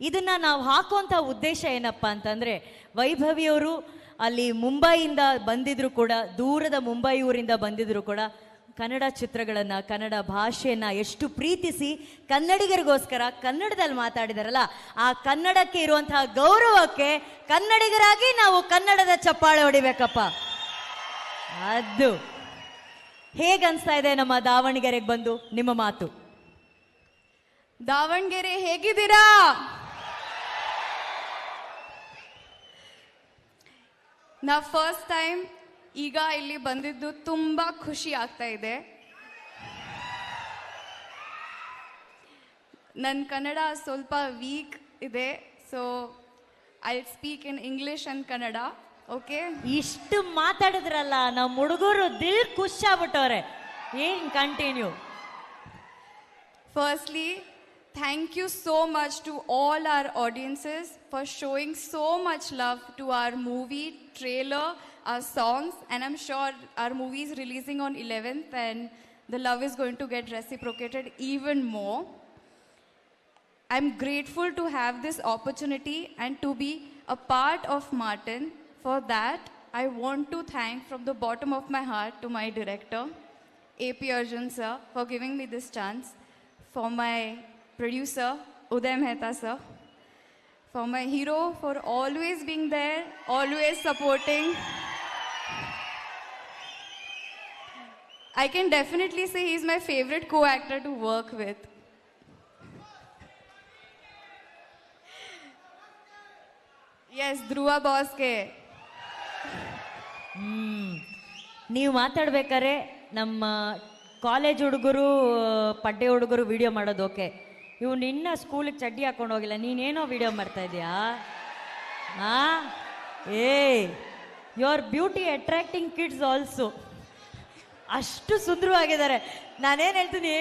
ಇದನ್ನ ನಾವು ಹಾಕುವಂಥ ಉದ್ದೇಶ ಏನಪ್ಪ ಅಂತಂದ್ರೆ, ವೈಭವಿಯವರು ಅಲ್ಲಿ ಮುಂಬೈಯಿಂದ ಬಂದಿದ್ರು ಕೂಡ, ದೂರದ ಮುಂಬೈ ಊರಿಂದ ಬಂದಿದ್ರು ಕೂಡ, ಕನ್ನಡ ಚಿತ್ರಗಳನ್ನು, ಕನ್ನಡ ಭಾಷೆಯನ್ನು ಎಷ್ಟು ಪ್ರೀತಿಸಿ ಕನ್ನಡಿಗರಿಗೋಸ್ಕರ ಕನ್ನಡದಲ್ಲಿ ಮಾತಾಡಿದಾರಲ್ಲ, ಆ ಕನ್ನಡಕ್ಕೆ ಇರುವಂತಹ ಗೌರವಕ್ಕೆ ಕನ್ನಡಿಗರಾಗಿ ನಾವು ಕನ್ನಡದ ಚಪ್ಪಾಳೆ ಹೊಡಿಬೇಕಪ್ಪ. ಅದು. ಹೇಗನ್ಸ್ತಾ ಇದೆ ನಮ್ಮ ದಾವಣಗೆರೆಗೆ ಬಂದು ನಿಮ್ಮ ಮಾತು? ದಾವಣಗೆರೆ ಹೇಗಿದ್ದೀರಾ? ನಾ ಫಸ್ಟ್ ಟೈಮ್ ಈಗ ಇಲ್ಲಿ ಬಂದಿದ್ದು ತುಂಬ ಖುಷಿ ಆಗ್ತಾ ಇದೆ. ನನ್ನ ಕನ್ನಡ ಸ್ವಲ್ಪ ವೀಕ್ ಇದೆ so I speak in English and Kannada okay ಇಷ್ಟು ಮಾತಾಡಿದ್ರಲ್ಲ ನಮ್ಮ ಹುಡುಗರು ದಿಲ್ ಖುಷಿ ಆಗ್ಬಿಟ್ಟವ್ರೆ. ಏನ್ continue Firstly, thank you so much to all our audiences for showing so much love to our movie, trailer, our songs, and I'm sure our movie is releasing on 11th and the love is going to get reciprocated even more. I'm grateful to have this opportunity and to be a part of Martin. For that, I want to thank from the bottom of my heart to my director, AP Arjun sir, for giving me this chance, for my producer, Uday Mehta sir, for my hero for always being there, always supporting. I can definitely say he's my favorite co-actor to work with. Yes, Dhruva Boske. ನೀವು ಮಾತಾಡ್ಬೇಕಾರೆ ನಮ್ಮ college ಹುಡುಗರು ಪಡ್ಡೆ ಹುಡುಗರು video ಮಾಡೋದು okay ಇವು ನಿನ್ನ ಸ್ಕೂಲಿಗೆ ಚಡ್ಡಿ ಹಾಕೊಂಡು ಹೋಗಿಲ್ಲ. ನೀನೇನೋ ವಿಡಿಯೋ ಮಾಡ್ತಾ ಇದೀಯಾ ಆ? ಏ your beauty attracting kids also ಅಷ್ಟು ಸುಂದರವಾಗಿದ್ದಾರೆ. ನಾನೇನು ಹೇಳ್ತೀನಿ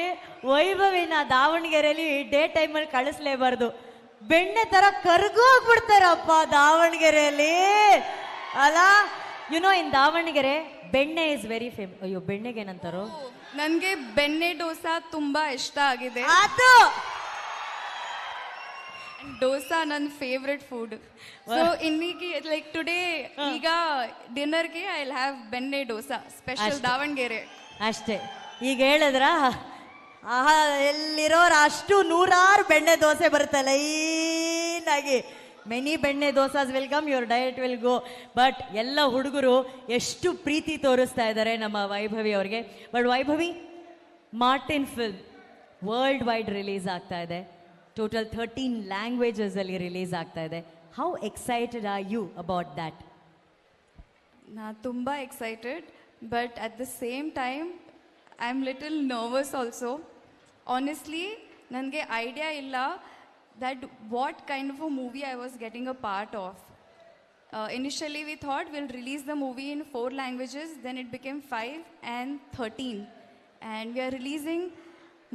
ವೈಭವಿನ ದಾವಣಗೆರೆಯಲ್ಲಿ ಡೇ ಟೈಮಲ್ಲಿ ಕಳಿಸ್ಲೇಬಾರ್ದು. ಬೆಣ್ಣೆ ಥರ ಕರ್ಗೋಗ್ಬಿಡ್ತಾರಪ್ಪ ದಾವಣಗೆರೆಯಲ್ಲಿ ಅಲ್ಲ ಯುನೋ ಇನ್ ದಾವಣಗೆರೆ ಬೆಣ್ಣೆ ಇಸ್ ವೆರಿ ಫೇಮ್ ಅಯ್ಯೋ ಬೆಣ್ಣೆಗೆ ಏನಂತಾರೋ ನನಗೆ ಬೆಣ್ಣೆ ಡೋಸಾ ತುಂಬಾ ಇಷ್ಟ ಆಗಿದೆ. ಅದು! ಡೋಸಾ ನನ್ನ ಫೇವ್ರೆಟ್ ಫುಡ್ ಸೊ ಇನ್ನಿಗೆ ಲೈಕ್ ಟುಡೇ ಈಗ ಡಿನ್ನರ್ಗೆ ಐ ಹ್ಯಾವ್ ಬೆಣ್ಣೆ ಡೋಸಾ ಸ್ಪೆಷಲ್. ದಾವಣಗೆರೆ. ಅಷ್ಟೇ. ಈಗ ಹೇಳಿದ್ರ? ಆಹಾ ಎಲ್ಲಿರೋರು ಅಷ್ಟು ನೂರಾರು ಬೆಣ್ಣೆ ದೋಸೆ ಬರುತ್ತೆ ಲೈನಾಗಿ. Many benne dosas welcome your diet will go but ಎಲ್ಲ ಹುಡುಗರು ಎಷ್ಟು ಪ್ರೀತಿ ತೋರಿಸ್ತಾ ಇದ್ದಾರೆ ನಮ್ಮ ವೈಭವಿ ಅವ್ರಿಗೆ. But Vaibhavi Martin film world wide release ಆಗ್ತಾ ಇದೆ. ಟೋಟಲ್ ಥರ್ಟೀನ್ ಲ್ಯಾಂಗ್ವೇಜಸಲ್ಲಿ ರಿಲೀಸ್ ಆಗ್ತಾ ಇದೆ how excited are you about that ನಾ ತುಂಬ excited but at the same time I am little nervous also honestly ನನಗೆ ಐಡಿಯಾ ಇಲ್ಲ that what kind of a movie I was getting a part of initially we thought will release the movie in four languages then it became five and thirteen and we are releasing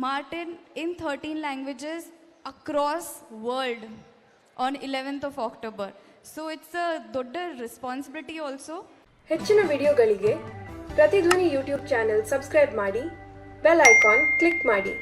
Martin in thirteen languages across world on eleventh of October so it's a ದೊಡ್ಡ responsibility also ಹೆಚ್ಚಿನ ವಿಡಿಯೋಗಳಿಗೆ ಪ್ರತಿಧ್ವನಿ YouTube channel subscribe ಮಾಡಿ bell icon click ಮಾಡಿ.